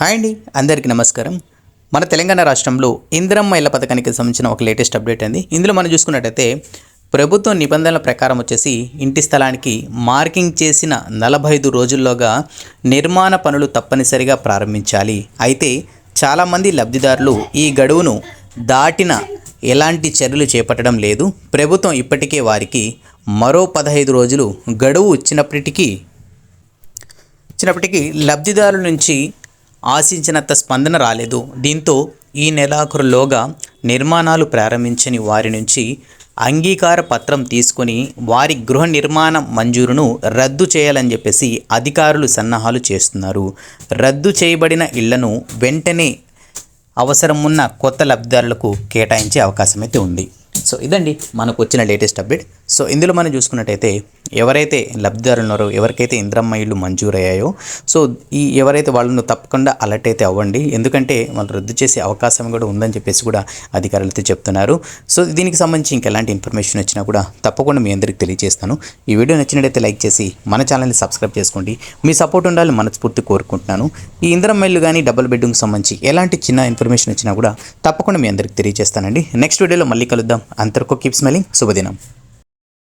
Hi అండి అందరికీ నమస్కారం. మన తెలంగాణ రాష్ట్రంలో ఇందిరమ్మ ఇళ్ళ పథకానికి సంబంధించిన ఒక లేటెస్ట్ అప్డేట్ అండి. ఇందులో మనం చూసుకున్నట్టయితే ప్రభుత్వ నిబంధనల ప్రకారం వచ్చేసి ఇంటి స్థలానికి మార్కింగ్ చేసిన నలభై ఐదు రోజుల్లోగా నిర్మాణ పనులు తప్పనిసరిగా ప్రారంభించాలి. అయితే చాలామంది లబ్ధిదారులు ఈ గడువును దాటిన ఎలాంటి చర్యలు చేపట్టడం లేదు. ప్రభుత్వం ఇప్పటికే వారికి మరో పదహైదు రోజులు గడువు ఇచ్చినప్పటికీ ఇచ్చినప్పటికీ లబ్ధిదారుల నుంచి ఆశించినంత స్పందన రాలేదు. దీంతో ఈ నెలాఖరులోగా నిర్మాణాలు ప్రారంభించని వారి నుంచి అంగీకార పత్రం తీసుకొని వారి గృహ నిర్మాణ మంజూరును రద్దు చేయాలని చెప్పేసి అధికారులు సన్నాహాలు చేస్తున్నారు. రద్దు చేయబడిన ఇళ్ళను వెంటనే అవసరం ఉన్న కొత్త లబ్ధిదారులకు కేటాయించే అవకాశం అయితే ఉంది. సో ఇదండి మనకు వచ్చిన లేటెస్ట్ అప్డేట్. సో ఇందులో మనం చూసుకున్నట్టయితే ఎవరైతే లబ్ధిదారులు ఉన్నారో ఎవరికైతే ఇంద్రమ్మ ఇళ్ళు మంజూరయ్యాయో సో ఈ ఎవరైతే వాళ్ళను తప్పకుండా అలర్ట్ అయితే అవ్వండి. ఎందుకంటే వాళ్ళు రద్దు చేసే అవకాశం కూడా ఉందని చెప్పేసి కూడా అధికారులు అయితే చెప్తున్నారు. సో దీనికి సంబంధించి ఇంకెలాంటి ఇన్ఫర్మేషన్ వచ్చినా కూడా తప్పకుండా మీ అందరికి తెలియజేస్తాను. ఈ వీడియో నచ్చినట్టయితే లైక్ చేసి మన ఛానల్ని సబ్స్క్రైబ్ చేసుకోండి. మీ సపోర్ట్ ఉండాలని మనస్ఫూర్తి కోరుకుంటున్నాను. ఈ ఇంద్రమ్మ ఇల్లు కానీ డబుల్ బెడ్రూమ్కి సంబంధించి ఎలాంటి చిన్న ఇన్ఫర్మేషన్ వచ్చినా కూడా తప్పకుండా మీ అందరికి తెలియజేస్తానండి. నెక్స్ట్ వీడియోలో మళ్ళీ కలుద్దాం. అంతవరకు కీప్ స్మెలింగ్ శుభదినం.